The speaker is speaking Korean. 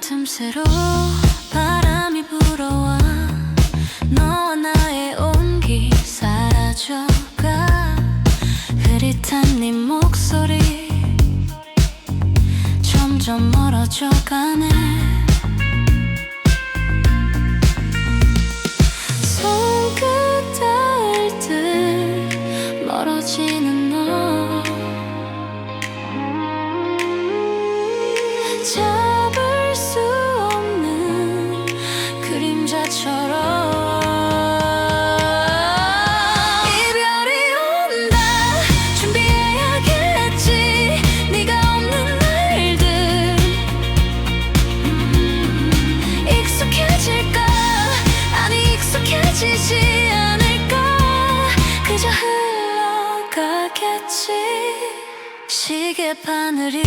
틈새로 바람이 불어와 너와 나의 온기 사라져가 흐릿한 네 목소리 점점 멀어져가네 손끝 닿을 듯 멀어지는 너. 잡 익숙해지지 않을까? 그저 흘러가겠지. 시계 바늘이